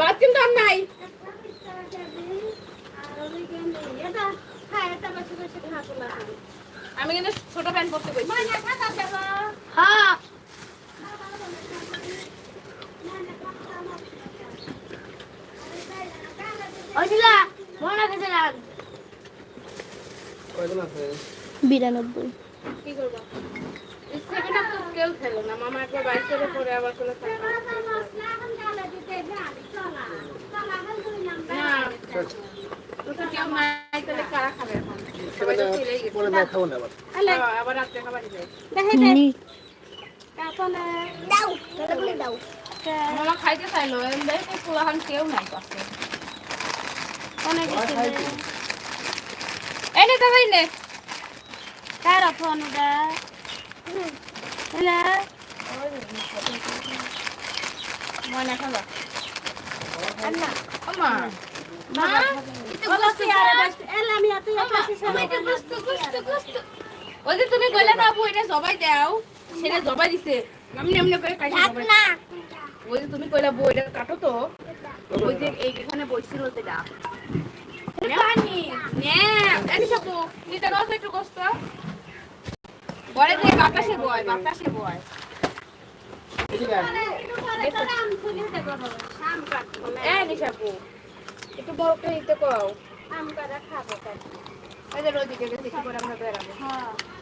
Bathroom তো নাই। আমি কিন্তু ছোট প্যান্ট পরতে কই। হ্যাঁ অনিলা বিরানব্বই। কি করব? সেকেন্ড তো কেউ খেলো না। মামা একবার বাইশের পরে আবার কোনো তো পরে না খাব না আবার। হ্যাঁ, আবার রাত্রে খাবার যায় দাও কতগুলো দাও। মামা খাইতে চাইলো এম দেয় তো পোলাহান কেউ নাই পাশে। অনেক এই নে কার ফোন ওটা হ্যালো ময়না খাবা। আন্না মা? বলছি আর এলা আমি এত তো ওই যে তুমি কইলা না আপু এটা জবাই দাও। সেটা জবাই দিছে। এমনি এমনি করে জবাই। না। ওই যে তুমি কইলা বই এটা কাটো তো। ওই যে এইখানে বইছিল কষ্ট। পরে দিয়ে বাতাসে বয় বাতাসে বয়। একটু বড় করে দিতে কও। এই যে রোদিকে গেছে আমরা বেরাবো তুই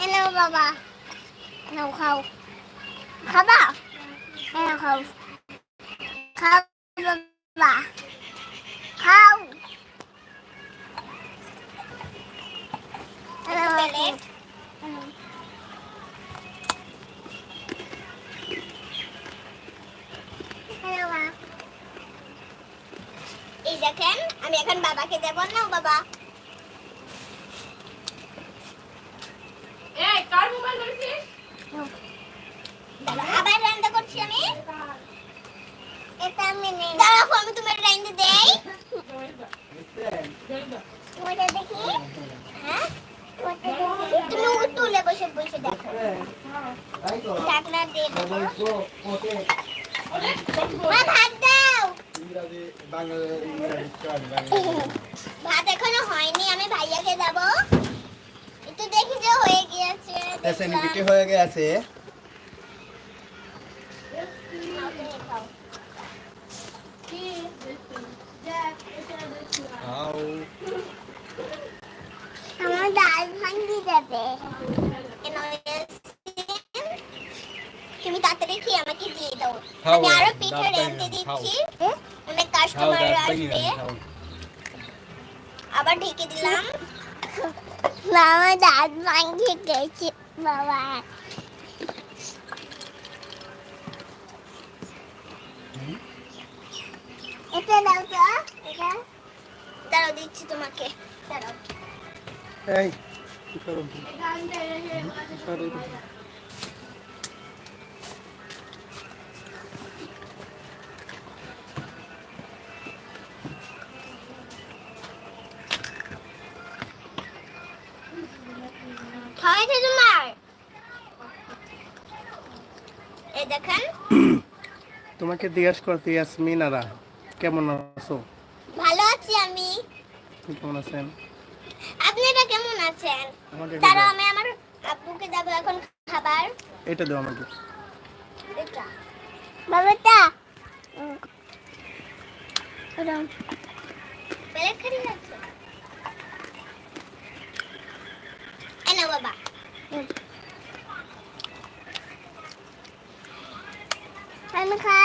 এনাও বাবা নাও খাও খাবা হ্যাঁ খাও খাও বাবা খাও এই দেখেন আমি এখন বাবাকে দেব না বাবা এই কার মোবাইল ধরেছিস দাঁড়াও, আবার রান্না করছি আমি এটা আমি নেই দাঁড়াও আমি তোমার রান্না দেই। ওটা দেখি। হ্যাঁ? তুমি তুলে বসে বসে দেখো। ঢাকনা দিয়ে দেবো মা ভাত দাও। ভাত এখনও হয়নি আমি ভাইয়াকে দেব। একটু দেখি যে হয়ে গিয়েছে হয়ে গেছে খাও আমার ডাল ভাঙি যাবে তুমি তাড়াতাড়ি খেয়ে আমাকে দিয়ে দাও। আমি আরও ডাল পিঠে ভাঙি রেঁধে না, খাও। দিচ্ছি। অনেক কাস্টমার আসবে। আবার ঢেকে দিলাম। মামা দাঁত ভাঙিয়ে গেছে বাবা। এটা দাও তো এটা। দাঁড়াও দিচ্ছি তোমাকে। দাঁড়াও। এই তোমার এই দেখেন। তোমাকে জিজ্ঞেস করতে ইয়াসমিনারা কেমন আছো? ভালো আছি আমি। কেমন আছেন? আপনারা কেমন আছেন? তারা আমি আমার আব্বুকে দেবো এখন খাবার। এটা দাও আমাকে। এটা। বাবাটা। প্লেট খালি আছে। এনা বাবা। আমি খাই।